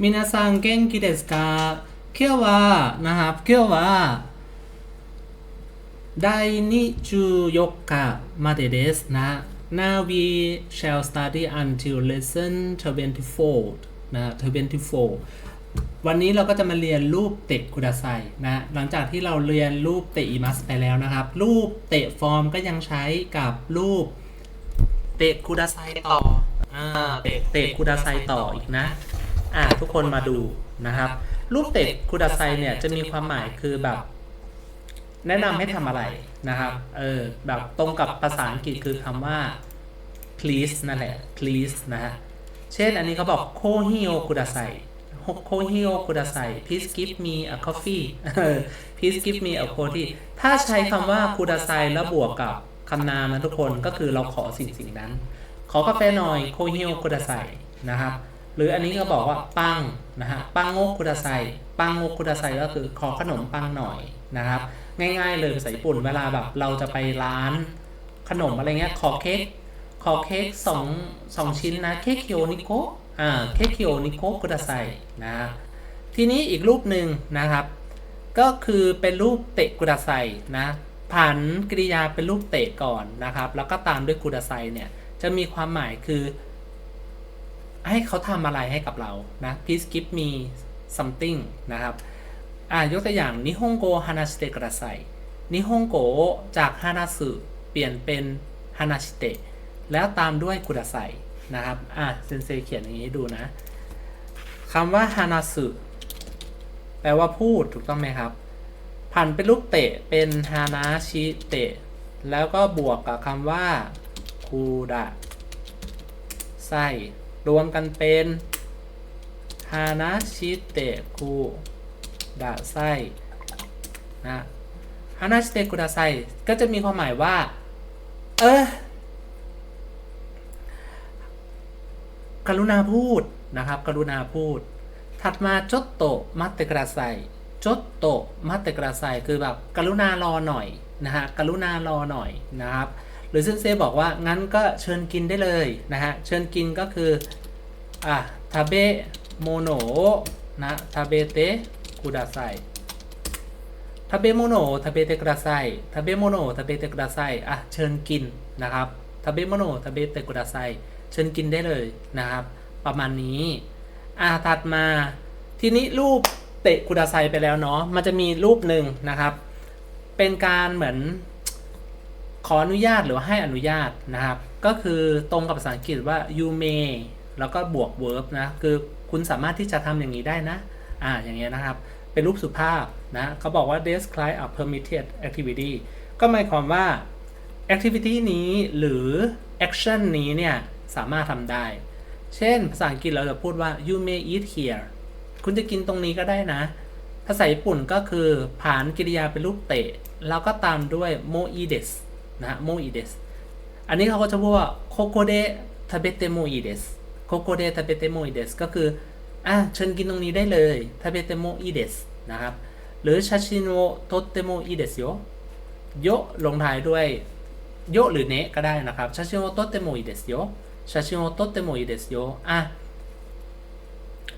มินาซังเก้นกิเดสกาเคียววานะครับเคียววาไดนิจูยกกะมาเดเดสนะ Now we shall study until lesson 24นะ24 วันนี้เราก็จะมาเรียนรูปเตะกุดาไซนะ หลังจากที่เราเรียนรูปเตะอิมัสไปแล้วนะครับ รูปเตะฟอร์มก็ยังใช้กับรูปเตะกุดาไซต่อเตะเตะกุดาไซต่ออีกนะ อ่าทุกคนมาดูนะครับ รูปเตะคุดาไซเนี่ยจะมีความหมายคือแบบ แนะนำให้ทำอะไรนะครับ เออแบบตรงกับภาษาอังกฤษคือคำว่า please นั่นแหละ please นะฮะ เช่นอันนี้เขาบอกโคฮิโอคุดาไซโคฮิโอคุดาไซ please give me a coffee please give me a coffee ถ้าใช้คำว่าคุดาไซแล้วบวกกับคำนามนะทุกคนก็คือเราขอสิ่งสิ่งนั้น ขอกาแฟหน่อยโคฮิโอคุดาไซนะครับ หรืออันนี้ก็บอกว่าปังนะฮะปังโงคุดาไซปังโงคุดาไซก็คือขอขนมปังหน่อยนะครับ ง่ายๆเลยภาษาญี่ปุ่นเวลาแบบเราจะไปร้านขนมอะไรเงี้ยขอเค้กขอเค้กสองสองชิ้นนะเค้กเคียวนิโกะอ่าเค้กเคียวนิโกคุดาไซนะทีนี้อีกรูปหนึ่งนะครับ ก็คือเป็นรูปเตะกุดาไซนะผันกริยาเป็นรูปเตะก่อนนะครับ แล้วก็ตามด้วยกุดาไซเนี่ยจะมีความหมายคือ ให้เขาทำอะไรให้กับเรานะ please give me something นะครับอ่ายกตัวอย่างนิฮงโกฮานาชิเตะกุดาไซนิฮงโกจากฮานาสึเปลี่ยนเป็นฮานาชิเตะแล้วตามด้วยกุดาไซนะครับอะเซนเซเขียนอย่างนี้ดูนะคำว่าฮานาสึแปลว่าพูดถูกต้องไหมครับ ผันเป็นรูปเตะเป็นฮานาชิเตะแล้วก็บวกกับคำว่าคูดะไซ รวมกันเป็นฮานาชิเตะคูดะไซนะฮานาชิเตะคูดะไซก็จะมีความหมายว่า เออกรุณาพูดนะครับ กรุณาพูด ถัดมาจดโตมัตเตกราไซจดโตมัตเตกราไซคือแบบกรุณารอหน่อยนะฮะกรุณารอหน่อยนะครับ รือเซนเซบอกว่างั้นก็เชิญกินได้เลยนะฮะ เชิญกินก็คืออะทาเบโมโนนะทาเบเตคุดาไซทาเบโมโนทาเบเตกราไซทาเบโมโนทาเบเตกราไซอะเชิญกินนะครับทาเบโมโนทาเบเตกุดาไซเชิญกินได้เลยนะครับ ประมาณนี้อ่าถัดมาทีนี้รูปเตะกุดาไซไปแล้วเนาะมันจะมีรูปหนึ่งนะครับ เป็นการเหมือน ขออนุญาตหรือว่าให้อนุญาตนะครับ ก็คือตรงกับภาษาอังกฤษว่า you may แล้วก็บวก verb นะคือคุณสามารถที่จะทำอย่างนี้ได้นะอ่าอย่างเงี้ยนะครับ เป็นรูปสุภาพนะเขาบอกว่า describe a permitted activity ก็หมายความว่า activity นี้หรือ action นี้เนี่ยสามารถทำได้ เช่น ภาษาอังกฤษเราจะพูดว่า you may eat here คุณจะกินตรงนี้ก็ได้นะ ภาษาญี่ปุ่นก็คือผ่านกริยาเป็นรูปเตะ แล้วก็ตามด้วย mo ides นะ mo ides อันนี้เขาก็จะพูดว่า koko de tabete mo ides koko de tabete mo ides ก็คืออะเชิญกินตรงนี้ได้เลย tabete mo ides นะครับ หรือชาชิโนโตเตโมอิเดสโยโยลงท้ายด้วยโยหรือเนะก็ได้นะครับชาชิโนโตเตโมอิเดสโยชาชิโนโตเตโมอิเดสโยอะ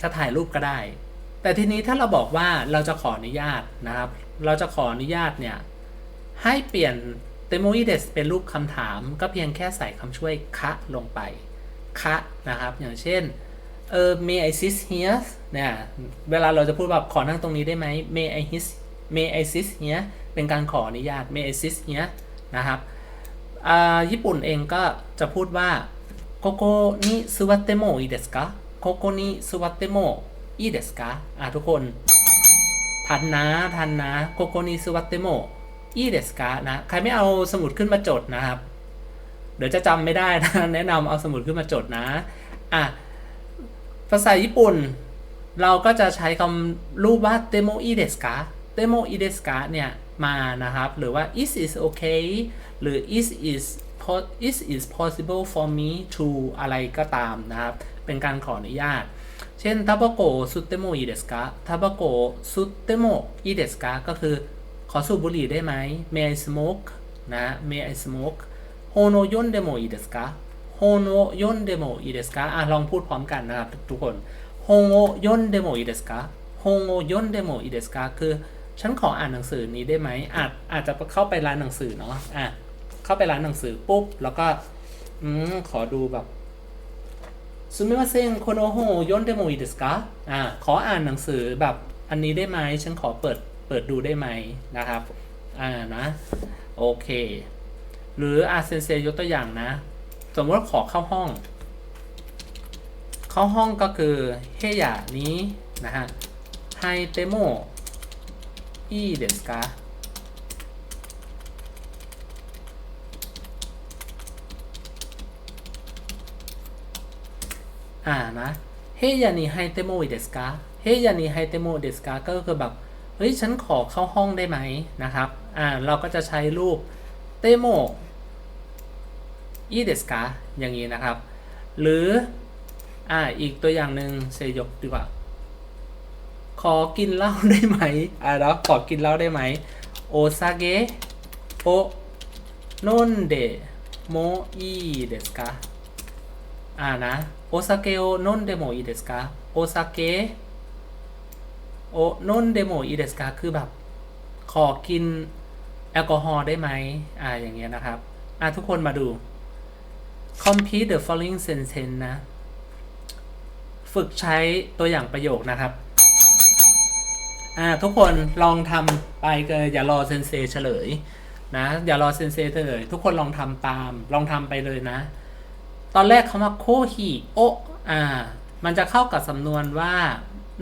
จะถ่ายรูปก็ได้ แต่ทีนี้ถ้าเราบอกว่าเราจะขออนุญาตนะครับ เราจะขออนุญาตเนี่ยให้เปลี่ยน เตโมอิเดสเป็นรูปคำถาม ก็เพียงแค่ใส่คำช่วยคะลงไป คะนะครับ อย่างเช่นเออ may I sit here เนี่ย เวลาเราจะพูดแบบขอนั่งตรงนี้ได้ไหม may I his may I sit here เป็นการขออนุญาต may I sit here นะครับอ่าญี่ปุ่นเองก็จะพูดว่าโกโกนิซุวัตเตโมอีเดสกะโกโกนิซุวัตเตโมอีเดสกะอ่าทุกคน ทันนะ ทันนะโกโกนิซุวัตเตโม อีเดสกะนะ ใครไม่เอาสมุดขึ้นมาจดนะครับ เดี๋ยวจะจำไม่ได้นะ แนะนำเอาสมุดขึ้นมาจดนะ อะ ภาษาญี่ปุ่น เราก็จะใช้คำรูปว่า demo i desu ka demo i desu ka เนี่ย มานะครับ หรือว่า is is okay หรือ is is is is possible for me to อะไรก็ตามนะครับ เป็นการขออนุญาต เช่น ทาบโกสุเตโมอิเดสกาทาบโกสุเตโมอิเดสกาก็คือ อสูบบุหรี่ได้ไหม may I smoke นะ may I smoke โฮโนยนเดโมอิเดสกาโฮโนยนเดโมอิเดสกาอะลองพูดพร้อมกันนะครับทุกคนโฮโอยนเดโมอิเดสกาฮโอยนเดโมอิเดสกาคือฉันขออ่านหนังสือนี้ได้ไหมอาจอาจจะเข้าไปร้านหนังสือเนาะอะเข้าไปร้านหนังสือปุ๊บ แล้วก็อืมขอดูแบบซูมิมาเซงโคโนโฮยนเดโมอิเดสกาอ่าขออ่านหนังสือแบบอันนี้ได้ไหมฉันขอเปิด เปิดดูได้ไหมนะครับ อ่านะ โอเค หรืออาเซนเซยกตัวอย่างนะ สมมติว่าขอเข้าห้อง เข้าห้องก็คือเฮียนี้นะฮะไฮเตโมอีเดสกาอ่านะเฮียนี่ไฮเตโมอีเดสกาเฮียนี่ไฮเตโมเดสกาก็คือแบบ เฮ้ยฉันขอเข้าห้องได้ไหมนะครับอ่าเราก็จะใช้รูปเตโมอีเดสกาอย่างนี้นะครับ หรืออ่าอีกตัวอย่างหนึ่งเซยกดีกว่า ขอกินเหล้าได้ไหมอ่าแล้วขอกินเหล้าได้ไหมโอซาเกะโอโนนเดโมอีเดสกาอ่านะโอซาเกะโอโนนเดโมอีเดสกาโอซาเกะ โอโนนเดโมอีเดสกาคือแบบ ขอกินแอลกอฮอล์ได้ไหมอ่าอย่างเงี้ยนะครับ อ่าทุกคนมาดู complete the following sentence นะ ฝึกใช้ตัวอย่างประโยคนะครับ อ่าทุกคนลองทำไปเกอย่ารอเซนเซเฉลยนะอย่ารอเซนเซเฉลยทุกคนลองทำตาม ลองทำไปเลยนะ ตอนแรกคำว่าโคฮิโออ่า มันจะเข้ากับสำนวนว่า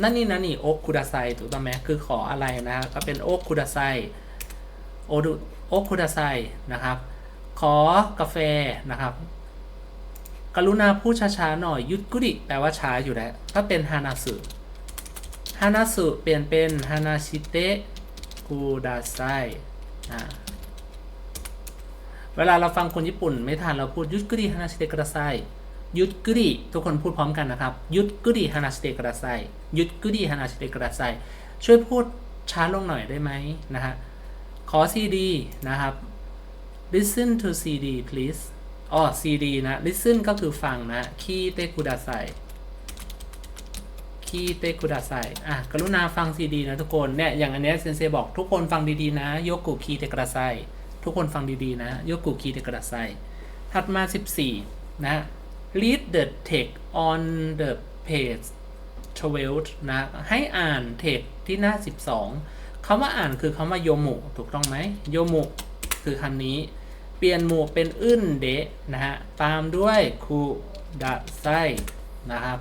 นั่นนี่นั่นนี่โอะคุดาไซถูกต้องไหมคือขออะไรนะครับก็เป็นโอะคุดาไซโอดุโอะคุดาไซนะครับ ขอกาแฟนะครับ กรุณาพูดช้าๆหน่อยยุดกุดิ แปลว่าช้าอยู่แล้ว ถ้าเป็นฮานาสึฮานาสึเปลี่ยนเป็นฮานาชิเตะกูดาไซอ่าเวลาเราฟังคนญี่ปุ่นไม่ทันเราพูดยุดกุดิฮานาชิเตะกระไซ ยุดกุดิทุกคนพูดพร้อมกันนะครับ ยุดกุดิฮานาชิเตกระไซยุดกุดิฮานาชิเตกระไซช่วยพูดช้าลงหน่อยได้ไหมนะฮะขอซีดีนะครับ listen to CD please อ๋อ CD นะ listen ก็คือฟังนะคีเตกุดาไซคีเตกุดาไซอะ กรุณาฟัง CD นะทุกคน เนี่ย อย่างอันเนี้ยเซนเซบอกทุกคนฟังดีๆนะ โยกุคีเตกุดาไซทุกคนฟังดีๆนะ โยกุคีเตกุดาไซถัดมา 14 นะ read the text on the page 12 นะ ให้อ่านเทคที่หน้า 12คำว่าอ่านคือคำว่าโยมุ ถูกต้องไหมโยมุคือคำนี้ เปลี่ยนหมู่เป็นอึนเดะนะฮะ ตามด้วยคูดะไซนะครับ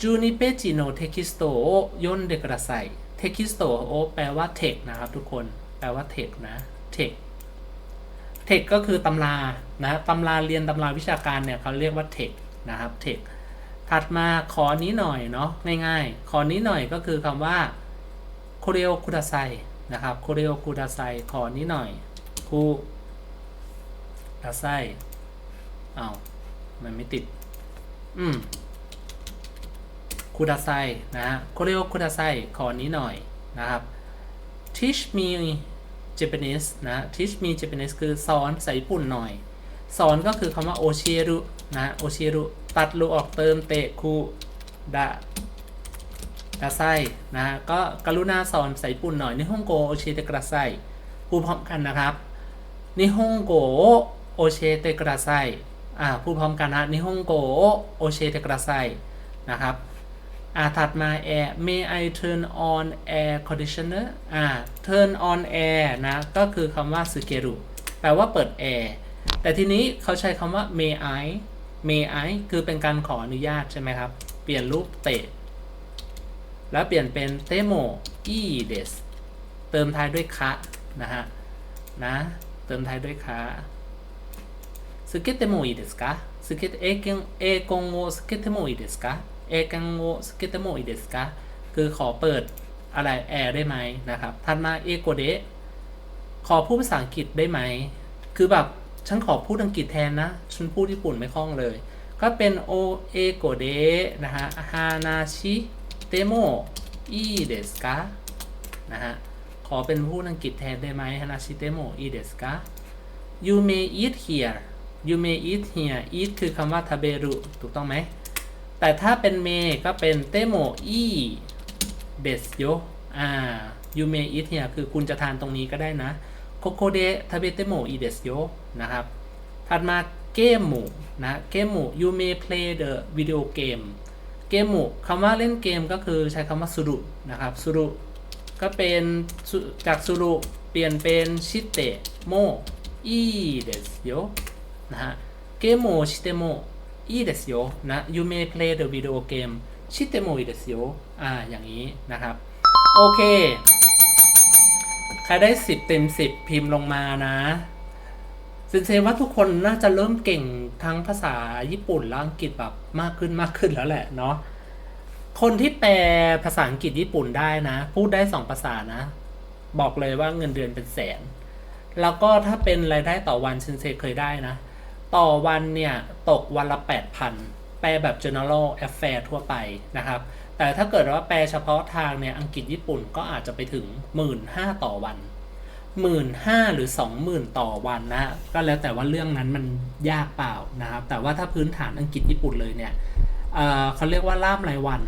จูนิเปจิโนเทคิสโตโอยนเดกระไซเทคิสโตโอแปลว่าเทคนะครับทุกคน แปลว่าเทคนะเทค เทคก็คือตำรานะตำราเรียนตำราวิชาการเนี่ยเขาเรียกว่าเทคนะครับเทคถัดมาขอนี้หน่อยเนาะง่ายๆ ขอนี้หน่อยก็คือคำว่าโคเรโอคุดาไซนะครับโคเรโอคุดาไซขอนี้หน่อยคูดาไซเอามันไม่ติด อืมคูดาไซนะฮะโคเรโอคุดาไซขอนี้หน่อยนะครับ teach me Japanese นะ teach me Japanese คือสอนภาษาญี่ปุ่นหน่อย สอนก็คือคำว่าโอเชรุนะโอเชรุตัดรูออกเติมเตะคูดะดาไซนะก็กรุณาสอนภาษาญี่ปุ่นหน่อยนิฮงโกโอเชเตกระไซพูดพร้อมกันนะครับนิฮงโกโอเชเตกระไซอ่าพูดพร้อมกันนะนิฮงโกโอเชเตกระไซนะครับ อ่าถัดมา air may I turn on air conditioner อ่า turn on air นะ ก็คือคำว่าสึเกรุแปลว่าเปิดแอร์แต่ทีนี้เขาใช้คำว่า may I may I คือเป็นการขออนุญาตใช่ไหมครับ เปลี่ยนรูปเตะ แล้วเปลี่ยนเป็นเตโมอีเดสเติมท้ายด้วยคะนะฮะ นะ เติมท้ายด้วยคะสเกตเตโมอีเดสกะสเกตเอเกงเอกงโอสเกตเตโมอีเดสกะ เอกังโอสเกตเตโมอีเดสกะคือขอเปิดอะไรแอร์ได้ไหมนะครับถัดมาเอโกเดขอพูดภาษาอังกฤษได้ไหม คือแบบฉันขอพูดอังกฤษแทนนะ ฉันพูดญี่ปุ่นไม่คล่องเลย ก็เป็นโอเอโกเดนะฮะฮานาชิเตโมอีเดสกะนะฮะ ขอเป็นผู้อังกฤษแทนได้ไหมฮานาชิเตโมอีเดสกะ you may eat here you may eat here eat คือคำว่าทาเบรุถูกต้องไหม แต่ถ้าเป็นเมก็เป็นเตโมอีเดสโยอ่ายูเมอิเนี่ยคือคุณจะทานตรงนี้ก็ได้นะโคโคเดทาเบเตโมอีเดสโยนะครับ ถัดมาเกมหมูนะเกมหมู you may play the video game เกมหมูคำว่าเล่นเกมก็คือใช้คำว่าสุรุนะครับสุรุก็เป็นจากสุรุเปลี่ยนเป็นชิเตโมอีเดสโยนะฮะเกมโมชิเตโม อีเดสโยนะ you may play the video game ชิเตโมอีเดสโยอ่า อย่างนี้นะครับ โอเค ใครได้ 10 เต็ม 10 พิมพ์ลงมานะเซนเซว่าทุกคนน่าจะเริ่มเก่งทั้งภาษาญี่ปุ่นและอังกฤษแบบมากขึ้นมากขึ้นแล้วแหละเนาะ คนที่แปลภาษาอังกฤษญี่ปุ่นได้นะ พูดได้สองภาษานะ บอกเลยว่าเงินเดือนเป็นแสน แล้วก็ถ้าเป็นรายได้ต่อวันเซนเซเคยได้นะ ต่อวันเนี่ยตกวันละ 8,000 แปลแบบ general affair ทั่วไปนะครับ แต่ถ้าเกิดว่าแปลเฉพาะทางเนี่ยอังกฤษญี่ปุ่นก็อาจจะไปถึง 15,000 ต่อวันหมื่นห้าหรือสองหมื่นต่อวันนะ ก็แล้วแต่ว่าเรื่องนั้นมันยากเปล่านะครับ แต่ว่าถ้าพื้นฐานอังกฤษญี่ปุ่นเลยเนี่ยเเขาเรียกว่าล่ามรายวัน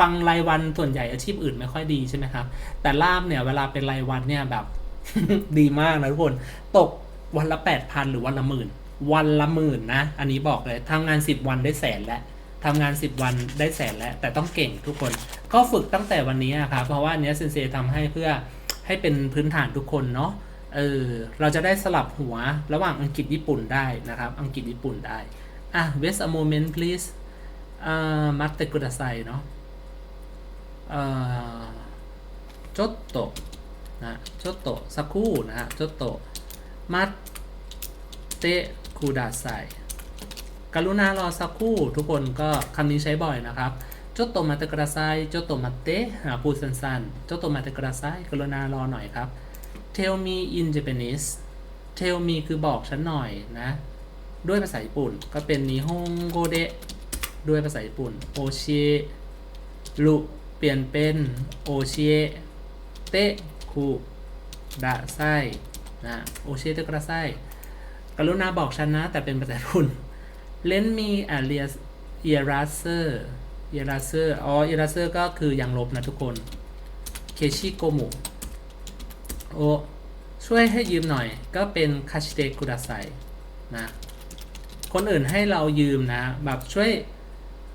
ฟังรายวันส่วนใหญ่อาชีพอื่นไม่ค่อยดีใช่ไหมครับ แต่ล่ามเนี่ยเวลาเป็นรายวันเนี่ยแบบดีมากนะทุกคน ตกวันละแปดพันหรือวันละหมื่น วันละหมื่นนะ อันนี้บอกเลยทำงานสิบวันได้แสนแล้วทำงานสิบวันได้แสนแล้ว แต่ต้องเก่งทุกคน ก็ฝึกตั้งแต่วันนี้ครับ เพราะว่าเนี้ยเซนเซทำให้เพื่อให้เป็นพื้นฐานทุกคนเนาะ เออ เราจะได้สลับหัวระหว่างอังกฤษญี่ปุ่นได้นะครับ อังกฤษญี่ปุ่นได้ อะ wait a moment please อ่ามัตเตกุดะไซเนาะอ่าจดโตนะจดโตสักครู่นะฮะจดโตมัตเต คูดาไซกรุณารอสักครู่ ทุกคนก็คำนี้ใช้บ่อยนะครับจดตมาเตกระไซจดตมาเตะพูดสั้นๆจดตมาเตกระไซกรุณารอหน่อยครับ tell me in Japanese tell me คือบอกฉันหน่อยนะ ด้วยภาษาญี่ปุ่นก็เป็นนิฮงโกเดะด้วยภาษาญี่ปุ่นโอเชลุเปลี่ยนเป็นโอเชเตะคูดะไซนะโอเชเตกระไซ กรุณาบอกฉันนะ แต่เป็นภาษาญี่ปุ่น Lend me a eraser eraser อ๋อ eraser ก็คือยังลบนะทุกคน เคชิโกมุ โอ ช่วยให้ยืมหน่อย ก็เป็นคาชิเตกุดาไซนะ คนอื่นให้เรายืมนะ แบบช่วย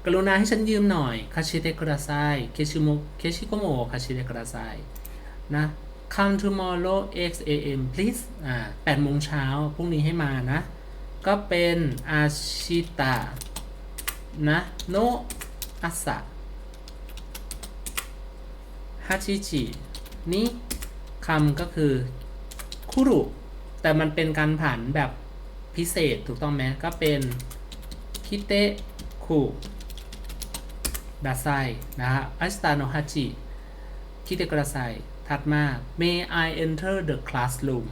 กรุณาให้ฉันยืมหน่อย คาชิเตกุดาไซ เคชิโมเคชิโกโมคาชิเตกุดาไซนะ come tomorrow x am please อ่า8โมงเช้าพรุ่งนี้ให้มานะ ก็เป็นอาชิตะนะโนอาสะฮาชิจินี่คำก็คือคุรุ แต่มันเป็นการผันแบบพิเศษถูกต้องไหมก็เป็นคิเตะคุดาไซนะฮะอัสตาโนฮาจิคิเตะกุดาไซ ถัดมา may I enter the classroom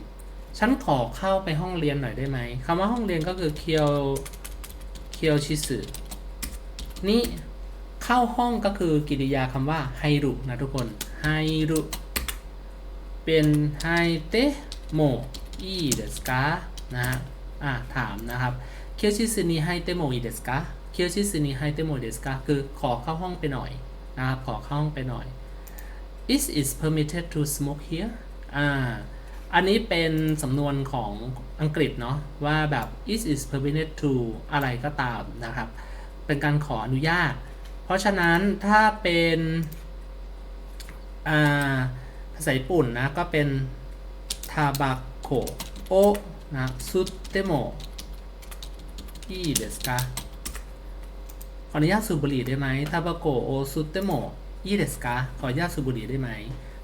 ฉันขอเข้าไปห้องเรียนหน่อยได้ไหมคำว่าห้องเรียนก็คือเคียวเคียวชิสึนี่เข้าห้องก็คือกิริยาคำว่าไฮรุนะทุกคนไฮรุเป็นไฮเตโมอีเดสกานะฮะอะถามนะครับเคียวชิสึนีไฮเตโมอีเดสกาเคียวชิสึนีไฮเตโมเดสกาคือขอเข้าห้องไปหน่อยนะครับขอเข้าห้องไปหน่อย is it permitted to smoke here อ่า อันนี้เป็นสำนวนของอังกฤษเนาะว่าแบบ is is permitted to อะไรก็ตามนะครับ เป็นการขออนุญาต เพราะฉะนั้นถ้าเป็นอ่าภาษาญี่ปุ่นนะก็เป็นทาบาโ o โอนะซุเตโมอีเดสกาขออนุญาตสูบบุหรี่ได้ไหมทาบาโกโอซุเตโม อีเดสกาขออนุญาตสูบบุหรี่ได้ไหม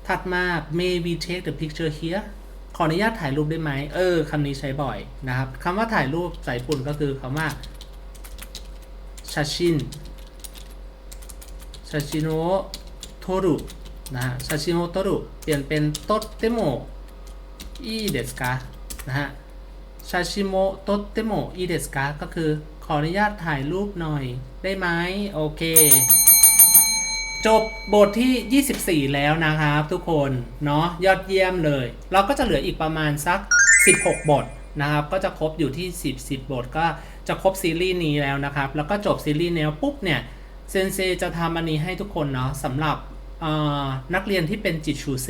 ถัดมา may we take the picture here ขออนุญาตถ่ายรูปได้ไหม เออคำนี้ใช้บ่อยนะครับคำว่าถ่ายรูปสายปุ่นก็คือคำว่าชาชินชาชิโนโทรุนะฮะชาชิโนโทรุเปลี่ยนเป็นโตเตโมอีเดสกานะฮะชาชิโมโตเตโมอีเดสกาก็คือขออนุญาตถ่ายรูปหน่อยได้ไหมโอเค จบบทที่ 24 แล้วนะครับทุกคนเนาะยอดเยี่ยมเลย เราก็จะเหลืออีกประมาณสัก 16 บทนะครับ ก็จะครบอยู่ที่ 10 10 บทก็จะครบซีรีส์นี้แล้วนะครับ แล้วก็จบซีรีส์แนวปุ๊บเนี่ยเซนเซจะทำอันนี้ให้ทุกคนเนาะสำหรับนักเรียนที่เป็นจิตชูเซ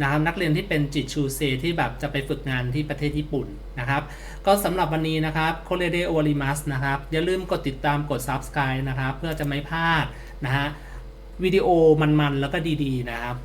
นะครับนักเรียนที่เป็นจิตชูเซที่แบบจะไปฝึกงานที่ประเทศญี่ปุ่นนะครับ ก็สำหรับวันนี้นะครับโคเรเดโอริมัสนะครับ อย่าลืมกดติดตามกด Subscribe นะครับ เพื่อจะไม่พลาดนะฮะ วิดีโอมันๆแล้วก็ดีๆนะครับ